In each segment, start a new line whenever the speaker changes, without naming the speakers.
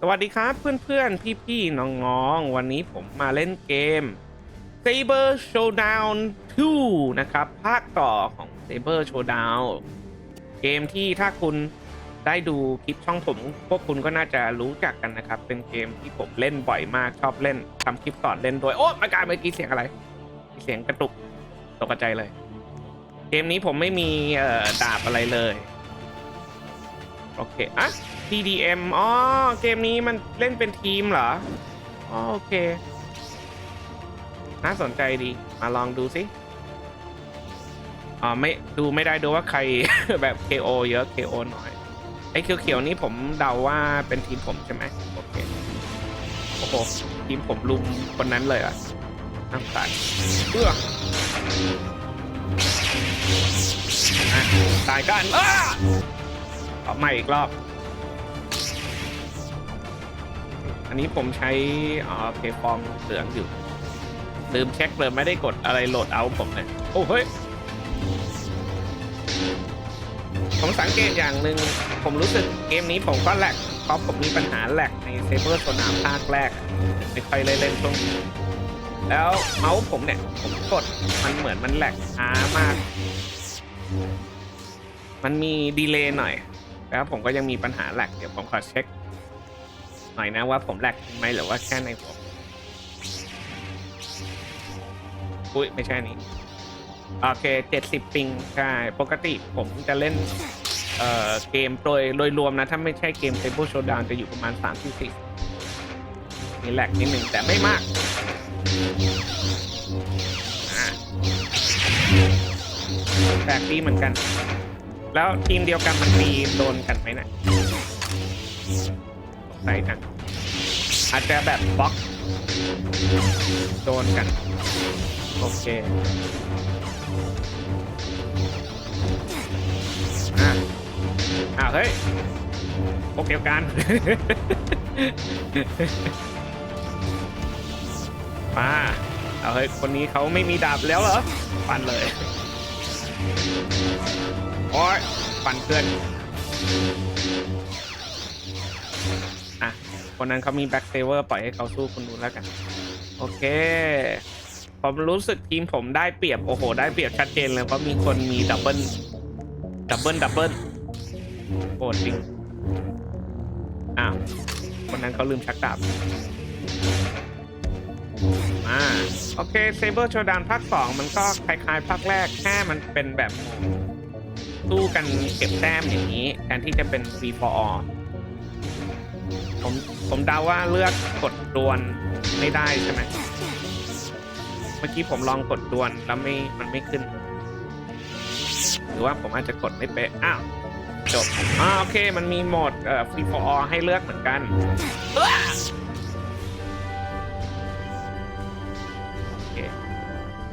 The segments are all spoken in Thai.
สวัสดีครับเพื่อนๆ พี่ๆ น้องๆ วันนี้ผมมาเล่นเกม Saber Showdown 2 นะครับ ภาคต่อของ Saber Showdown เกมที่ถ้าคุณได้ดูคลิปช่องผม พวกคุณก็น่าจะรู้จักกันนะครับ เป็นเกมที่ผมเล่นบ่อยมากชอบเล่นทำคลิปสอนเล่นโดยโอ้มากายเมื่อกี้เสียงอะไร เสียงกระตุกตกใจเลย เกมนี้ผมไม่มีดาบอะไรเลย โอเค อะ TDM อ๋อ เกมนี้มันเล่นเป็นทีมเหรออ๋อโอเค น่าสนใจดี มาลองดูสิ อ๋อ ไม่ ดูไม่ได้ดูว่าใครแบบ KO เยอะ KO น้อย ไอ้เขียวๆ นี้ผมเดาว่าเป็นทีมผมใช่ไหมโอเค โอ้โห ทีมผมลุมคนนั้นเลยอะน้ำตาลเพื่ออตายกันอ้าเอาใหม่อีกรอบ นนี้ผมใช้อ๋อเพย์ฟอร์มเหลืองอยู่ ลืมเช็คเลยไม่ได้กดอะไรโหลดเอาผมเลยโอ้เฮ้ย ผมสังเกตอย่างหนึ่งผมรู้สึกเกมนี้ผมก็แหลกเพราะผมมีปัญหาแหลกในเซเบอร์โซนาภาคแรก ไม่ค่อยเลยเล่นช่วงนี้แล้วเมาส์ผมเนี่ย ผมกดมันเหมือนมันแหลกช้ามาก มันมีดีเลย์หน่อย แล้วผมก็ยังมีปัญหาแหลกเดี๋ยวผมขอเช็ค หน่อยนะว่าผมแหลกไหมหรือว่าแค่ในผมอุ้ยไม่ใช่นี้โอเคเจ็ดสิบปิงใช่ปกติผมจะเล่นเอ่อเกมโดยโดยรวมนะ ถ้าไม่ใช่เกม Table Showdown จะอยู่ประมาณ3 4 0มีแหลกนิดหนึ่งแต่ไม่มากแปลกดีเหมือนกัน แล้วทีมเดียวกันมันตีโดนกันไหมนะ สงสัยนะอาจจะแบบบล็อกโดนกัน โอเคอะอ้าวเฮ้ยพวกเดียวกัน มาเอาเฮ้ย คนนี้เขาไม่มีดาบแล้วเหรอปันเลยโอ้ยปันเพื่อน คนนั้นเขามีแบ็กเซเวอร์ปล่อยให้เขาสู้คนนู้นแล้วกัน โอเค ผมรู้สึกทีมผมได้เปรียบ โอ้โห ได้เปรียบชัดเจนเลย เพราะมีคนมีดับเบิลดับเบิลดับเบิลโอ้จริง อ้าว คนนั้นเขาลืมชักดาบอ่าโอเคเซเบอร์โชดานภาคสองมันก็คล้ายๆภาคแรกแค่มันเป็นแบบสู้กันเก็บแต้มอย่างนี้ แทนที่จะเป็น free for all ผม ผมเดาว่าเลือกกดดวลไม่ได้ใช่ไหมเมื่อกี้ผมลองกดดวลแล้วไม่มันไม่ขึ้น หรือว่าผมอาจจะกดไม่เป๊ะอ้าวจบอ่าโอเคมันมีโหมดเอ่อ free for all ให้เลือกเหมือนกันโอเค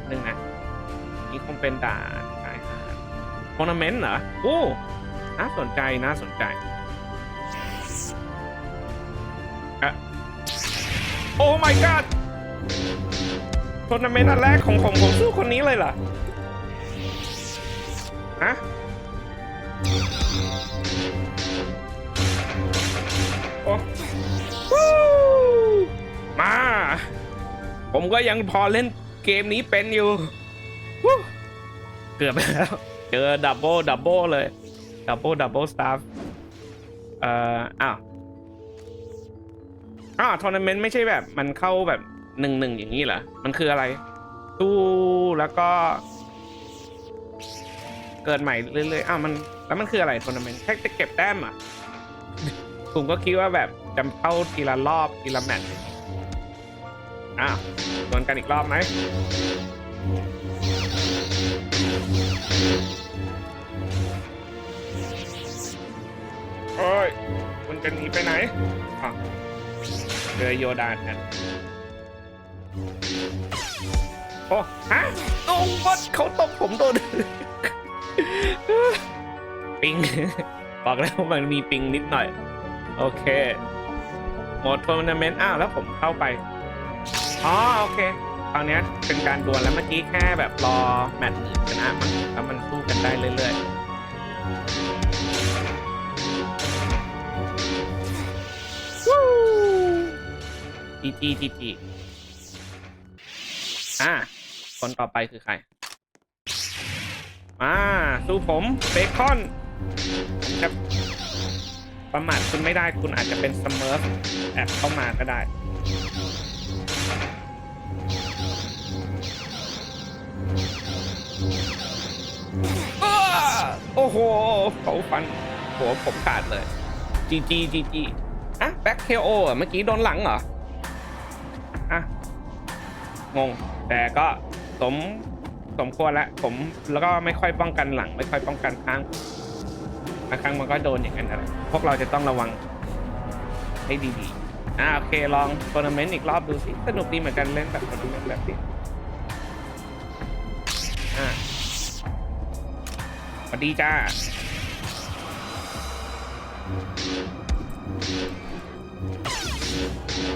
หนึ่งนะนี่คงเป็นด่านชายหาดทัวร์นาเมนต์เหรอโอ้น่าสนใจน่าสนใจ โอ้ my god ทัวร์นาเมนต์อันแรกของผมผมสู้คนนี้เลยเหรอฮะโอ้มา ผมก็ยังพอเล่นเกมนี้เป็นอยู่ เกือบไปแล้ว เจอดับเบิลดับเบิลเลย ดับเบิลดับเบิลสตาฟเอ่อ อ้าว อ้าวทัวร์นาเมนต์ไม่ใช่แบบมันเข้าแบบหนึ่งหนึ่งอย่างนี้เหรอ มันคืออะไรสู้แล้วก็ เกิดใหม่เรื่อยๆ อ้าวมันแล้วมันคืออะไรทัวร์นาเมนต์แค่จะเก็บแต้มอะผมก็คิดว่าแบบจำเข้าทีละรอบทีละแมตช์อ้าวดวลกันอีกรอบไหมโอ้ยคุณจะหนีไปไหนอะ เจอโยดาแทนโอ้ฮะโอ้บดเขาตบผมโดนปิง บอกแล้วมันมีปิงนิดหน่อย โอเคโหมดทัวร์นาเมนต์อ้าวแล้วผมเข้าไป อ๋อ โอเคคราวเนี้ยเป็นการดวลแล้วเมื่อกี้แค่แบบรอแมตช์อื่นชนะมันแล้วมันสู้กันได้เรื่อยๆ จีจีจีจีอ่า คนต่อไปคือใคร อ่า สู้ผม เบคอนจะประมาทคุณไม่ได้คุณอาจจะเป็นสเมิร์ฟแอบเข้ามาก็ได้อ้าโอ้โหเขาฟันหัวผมขาดเลย จีจีจีจีอะแบ็คเทโอเมื่อกี้โดนหลังเหรอ งง แต่ก็สมสมควรแล้วผมแล้วก็ไม่ค่อยป้องกันหลัง ไม่ค่อยป้องกันข้างบางครั้งมันก็โดนอย่างนั้นอะไรพวกเราจะต้องระวังให้ดีๆอะโอเคลองทัวร์นาเมนต์อีกรอบดูสิสนุกดีเหมือนกันเล่นแบบทัวร์นาเมนต์แบบนี้อะสวัสดีจ้า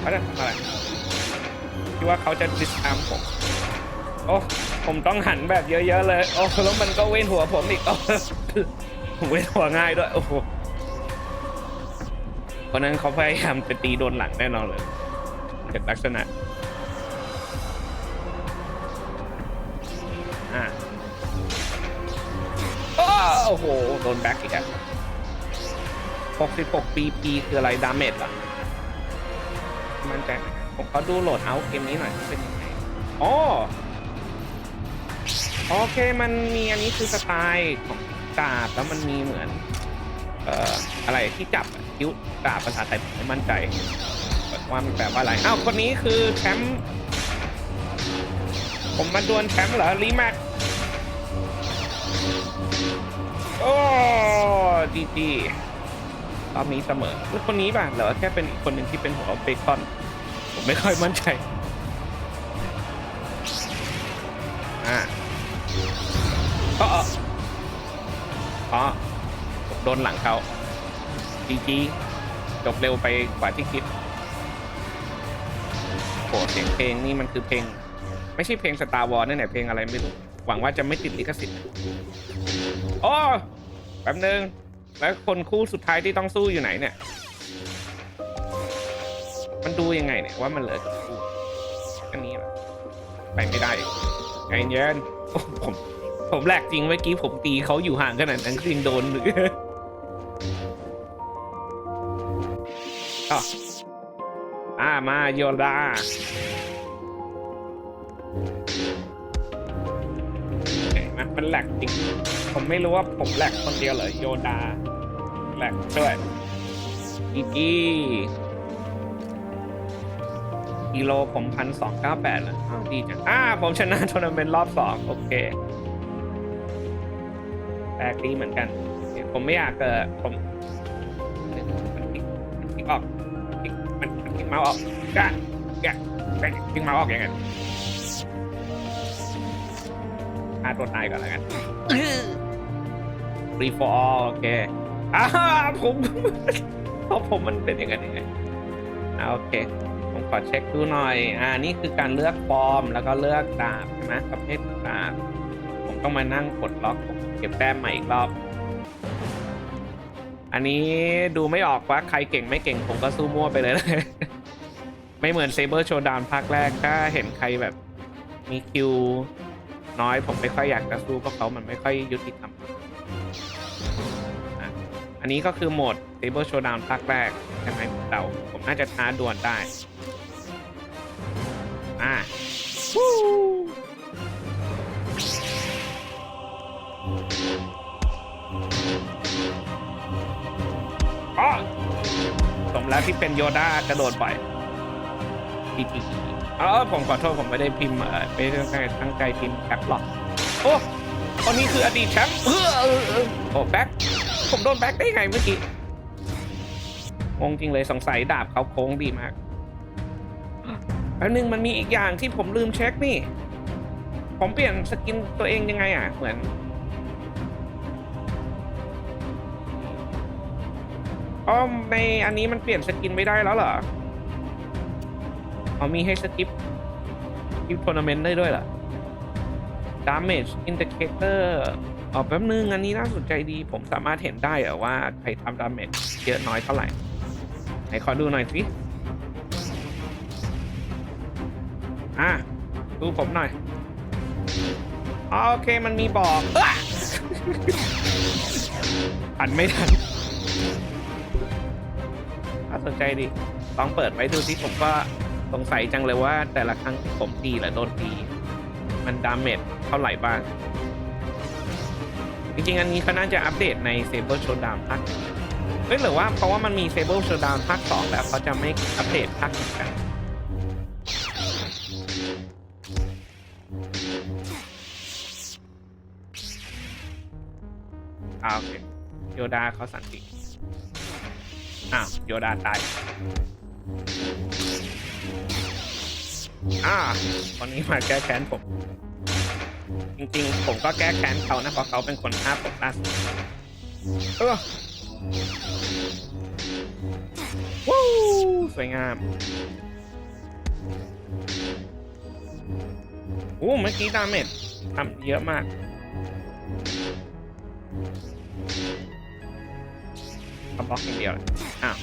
เขาจะทำอะไร คิดว่าเขาจะดิสตามผม โอ้ ผมต้องหันแบบเยอะๆเลย โอ้ แล้วมันก็เว้นหัวผมอีก โอ้ผมเว้นหัวง่ายด้วย โอ้โหเพราะนั้นเขาพยายามจะตีโดนหลังแน่นอนเลยจากลักษณะ อ่าโอ้โห โดนแบ็กอีกอะ66 PP คืออะไร ดาเมจเหรอมันใจ ผมเขาดูโหลดเอาเกมนี้หน่อยเป็นยังไงอ๋อโอเคมันมีอันนี้คือสไตล์ของดาบแล้วมันมีเหมือน เอ่ออะไรที่จับอะคิ้วดาบภาษาไทยผมไม่มั่นใจว่ามันแปลว่าอะไรอ้าวคนนี้คือแชมป์ผมมาดวลแชมป์เหรอรีแมทโอ้ดีดีรอบนี้เสมอแล้วคนนี้ป่ะเหรอแค่เป็นอีกคนหนึ่งที่เป็นหัวเบคอน ไม่ค่อยมั่นใจอ่าก็อ๋อผมโดนหลังเขาจีจีจบเร็วไปกว่าที่คิดโหเสียงเพลงนี่มันคือเพลง ไม่ใช่เพลงสตาร์วอลนั่นแหละเพลงอะไรไม่รู้ หวังว่าจะไม่ติดลิขสิทธิ์โอ้แป๊บนึง แล้วคนคู่สุดท้ายที่ต้องสู้อยู่ไหนเนี่ย มันดูยังไงเนี่ยว่ามันเหลือกี่คู่อันนี้เหรอไปไม่ได้ใจเย็นผมผมแหลกจริงเมื่อกี้ผมตีเขาอยู่ห่างขนาดนั้นจริงโดนหรืออ่ามาโยดาเห็นไหมมันแหลกจริง ผมไม่รู้ว่าผมแหลกคนเดียวเหรอโยดาแหลกด้วยอีกี้ กิโลผมพันสองเก้าแปดแล้วอ้าวดีจังอ่าผมชนะทัวร์นาเมนต์รอบสองโอเคแปลกดีเหมือนกัน ผมไม่อยากเกิดผมมันพลิกมันพลิกออกพลิกมันมันพลิกเมาส์ออกกะกะกะพลิกเมาส์ออกยังไงฆ่าตัวตายก่อนแล้วกันรีฟอร์โอเคอ่าผมเพราะผมมันเป็นอย่างนั้นยังไงอ่าโอเคผม ขอเช็คดูหน่อย อ่า นี่คือการเลือกฟอร์ม แล้วก็เลือกดาบใช่ไหมประเภทดาบ ผมต้องมานั่งกดล็อกเก็บแต้มใหม่อีกรอบ อันนี้ดูไม่ออกว่าใครเก่งไม่เก่งผมก็สู้มั่วไปเลยไม่เหมือนเซเบอร์โชว์ดาวภาคแรก ถ้าเห็นใครแบบมีคิวน้อยผมไม่ค่อยอยากจะสู้เพราะเขามันไม่ค่อยยุติธรรมอันนี้ก็คือโหมด Saber Showdown ภาคแรกใช่ไหมเดาผมน่าจะท้าดวลได้ อ่าวู้อ๋อสมแล้วที่เป็นโยดากระโดดบ่อยทีทีเออผมขอโทษผมไม่ได้พิมพ์เออไม่ได้ตั้งใจตั้งใจพิมพ์แคปหรอกโอ้คนนี้คืออดีตแชมป์เออเออเออโอ้แบ็คผมโดนแบ็คได้ไงเมื่อกี้งงจริงเลยสงสัยดาบเขาโค้งดีมาก แป๊บนึงมันมีอีกอย่างที่ผมลืมเช็คนี่ ผมเปลี่ยนสกินตัวเองยังไงอะ เหมือน อ๋อ ในอันนี้มันเปลี่ยนสกินไม่ได้แล้วเหรอเอามีให้สกิปสกิปทัวร์นาเมนต์ได้ด้วยเหรอ damage indicator อ๋อแป๊บนึง อันนี้น่าสนใจดี ผมสามารถเห็นได้เหรอว่าใครทำ damage เยอะน้อยเท่าไหร่ ไหนขอดูหน่อยสิ อะดูผมหน่อยอ๋อโอเคมันมีบอกอ๊ะอันไม่ทันน่าสนใจดิลองเปิดไว้ดูที่ผมก็สงสัยจังเลยว่า แต่ละครั้งที่ผมตีหรือโดนตี มันดาเมจเท่าไหร่บ้าง จริงๆ อันนี้เขาน่าจะอัปเดตใน Saber Showdown ภาคเฮ้ยหรือว่าเพราะว่ามันมี Saber Showdown ภาค2แล้วเขาจะไม่อัปเดตภาคหนึ่งกัน อ่าวโอเคโยดาเขาสันติอ้าวโยดาตายอ่าวันนี้มาแก้แค้นผม จริงๆ ผมก็แก้แค้นเขานะเพราะเขาเป็นคนฆ่าผมล่าสุดเออวู้สวยงามโอ้เมื่อกี้ดาเมจทำเยอะมาก เอาบล็อกอย่างเดียวอ้าว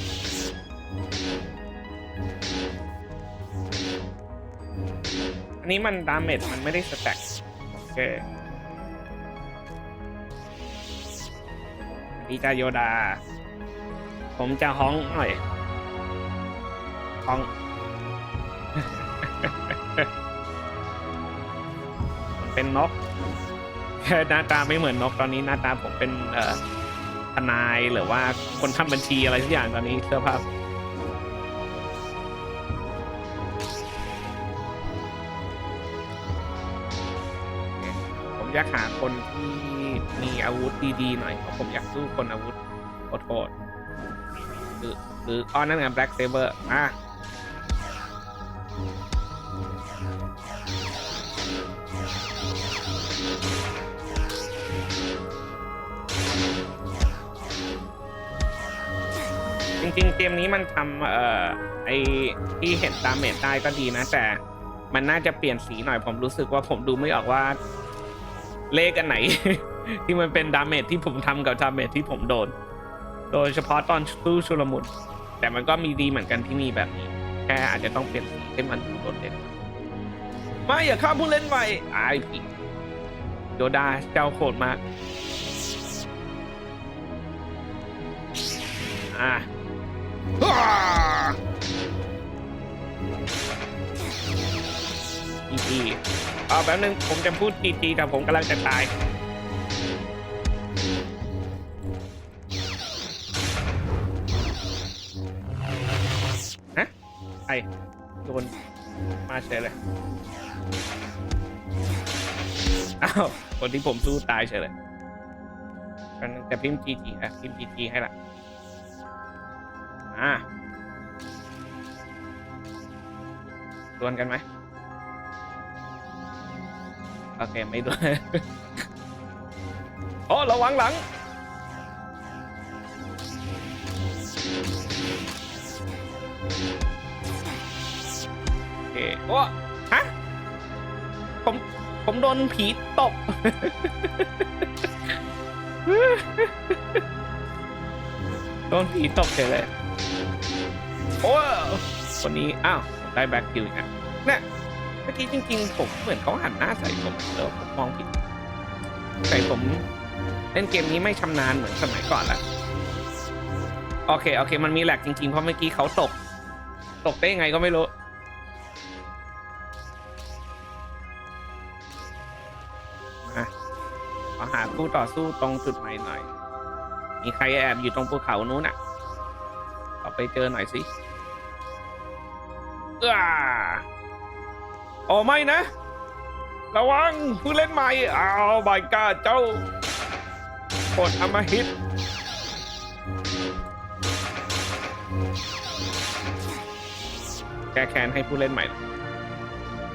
อันนี้มันดาเมจมันไม่ได้สแต็กโอเคดีจาโยดา ผมจะฮ้องหน่อยฮ้อง เป็นนกแค่ หน้าตาไม่เหมือนนกตอนนี้หน้าตาผมเป็นเอ่อทนายหรือว่าคนทำบัญชีอะไรทุกอย่างตอนนี้เสื้อผ้าผมอยากหาคนที่มีอาวุธดีๆหน่อยเพราะผมอยากสู้คนอาวุธโหดๆหรือหรืออ้อนั่นไง Black Saber อะ จริงๆ เกมนี้มันทำเอ่อไอที่เห็นดาเมจได้ก็ดีนะ แต่มันน่าจะเปลี่ยนสีหน่อยผมรู้สึกว่าผมดูไม่ออกว่า เลขอันไหน ที่มันเป็นดาเมจที่ผมทำกับดาเมจที่ผมโดน โดยเฉพาะตอนสู้ชุลมุนแต่มันก็มีดีเหมือนกันที่มีแบบนี้ แค่อาจจะต้องเปลี่ยนสีให้มันโดดเด่นไม่อย่าฆ่าผู้เล่นใหม่ไอ้พี่โดดาเจ้าโคตรมากอะ จีจีเอาแป๊บนึงผมจะพูดจีจีแต่ผมกำลังจะตาย ฮะไอโดนมาเฉยเลย อ้าว คนที่ผมสู้ตายเฉยเลยกันงจะพิมพ์จีจีอะพิมพ์จีจีให้ละ อ่าดวลกันไหมโอเค ไม่ดวลโอ้ระวังหลัง โอเคโอ้ฮะ ผม ผมโดนผีตบโดนผีตบเฉยเลย โอ้คนนี้ อ้าว ได้แบ็คคิวอีกแล้วเนี่ยเมื่อกี้จริงๆ ผมเหมือนเขาหันหน้าใส่ผมเออผมมองผิดใส่ผมเล่นเกมนี้ไม่ชำนาญเหมือนสมัยก่อนละโอเค โอเค มันมีแหลกจริงๆ เพราะเมื่อกี้เขาตก ตกได้ยังไงก็ไม่รู้ อะขอหาคู่ต่อสู้ตรงจุดใหม่หน่อย มีใครแอบอยู่ตรงภูเขานู้นอะขอไปเจอหน่อยสิ อ้าโอ้ไม่นะ ระวังผู้เล่นใหม่อ้าวบายกาเจ้าโคตรอำมหิตแก้แค้นให้ผู้เล่นใหม่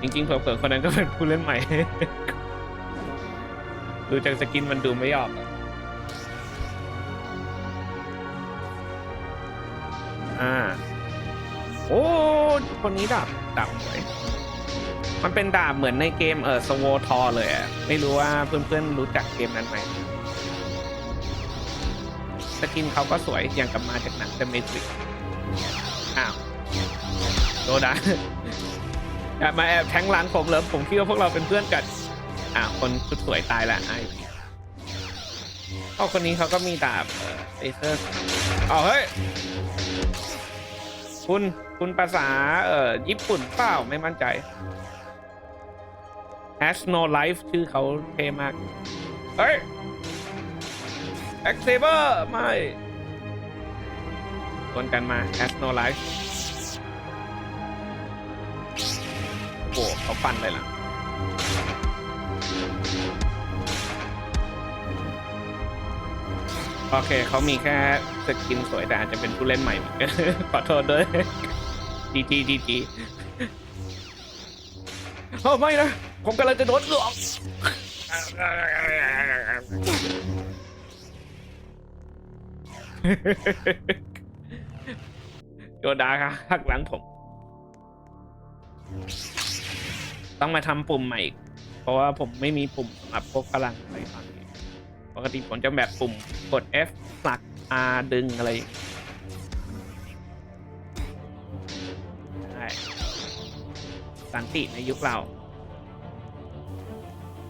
จริงๆเผื่อๆคนนั้นก็เป็นผู้เล่นใหม่ ดูจากสกินมันดูไม่ออกอะอ่า โอ้ คนนี้ดาบดาบสวยมันเป็นดาบเหมือนในเกมเออสโวทอเลยอะไม่รู้ว่าเพื่อนๆรู้จักเกมนั้นไหมสกินเขาก็สวยอย่างกับมาจากหนังเดอะเมทริกอ้าวโดดาอย่ามาแอบแทงหลังผมเหรอผมคิดว่าพวกเราเป็นเพื่อนกันอ่าคนชุดสวยตายละไอ้เอาคนนี้เขาก็มีดาบเออเอเซอร์อ๋อเฮ้ย คุณคุณภาษาเอ่อญี่ปุ่นเปล่าไม่มั่นใจ Has no life ชื่อเขาเท่มาก เฮ้ย e x c a v e r ไม่ชนกันมา Has no life โอ้เขาฟันเลยล่ะ โอเคเขามีแค่สกินสวยแต่อาจจะเป็นผู้เล่นใหม่ขอโทษด้วยดีจีดีจีโอ้ไม่นะ ผมกำลังจะโดนหลอกโยดาครับหักหลังผม ต้องมาทำปุ่มใหม่อีกเพราะว่าผมไม่มีปุ่มสำหรับพวกพลังอะไรตอนนี้ กติผมจะแบบปุ่มกด F ผลัก R ดึงอะไรใช่สันติในยุคเรา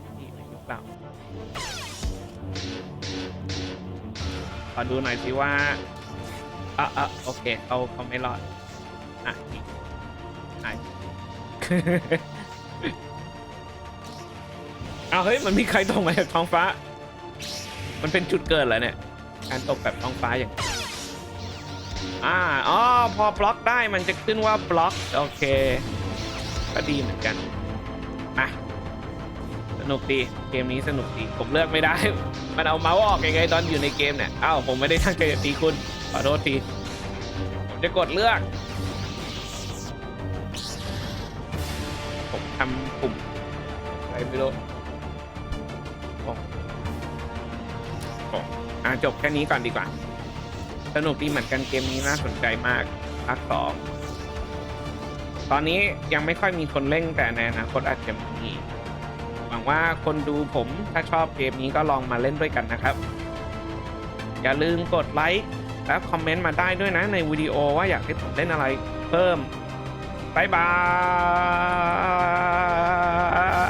นติในยุคเราขอดูหน่อยสิว่าอะอะโอเคเขาเขาไม่รอด อะอีกอะเอาเฮ้ย มันมีใครตกมาจากท้องฟ้า มันเป็นจุดเกิดแล้วเนี่ย การตกแบบท้องฟ้าอย่างอ่าอ๋อพอบล็อกได้มันจะขึ้นว่าบล็อก โอเค ก็ดีเหมือนกันอะสนุกดี เกมนี้สนุกดี ผมเลือกไม่ได้ มันเอาเมาส์ออกยังไงตอนอยู่ในเกมเนี่ยอ้าวผมไม่ได้ตั้งใจจะตีคุณขอโทษทีผมจะกดเลือก ผมทำปุ่มอะไรไม่รู้ โอ้โอ้อะจบแค่นี้ก่อนดีกว่า สนุกดีเหมือนกันเกมนี้น่าสนใจมากภาคสองตอนนี้ยังไม่ค่อยมีคนเล่นแต่ในอนาคตอาจจะมีหวังว่าคนดูผมถ้าชอบเกมนี้ก็ลองมาเล่นด้วยกันนะครับ อย่าลืมกดไลค์และคอมเมนต์มาได้ด้วยนะในวิดีโอว่าอยากให้ผมเล่นอะไรเพิ่มบายบาย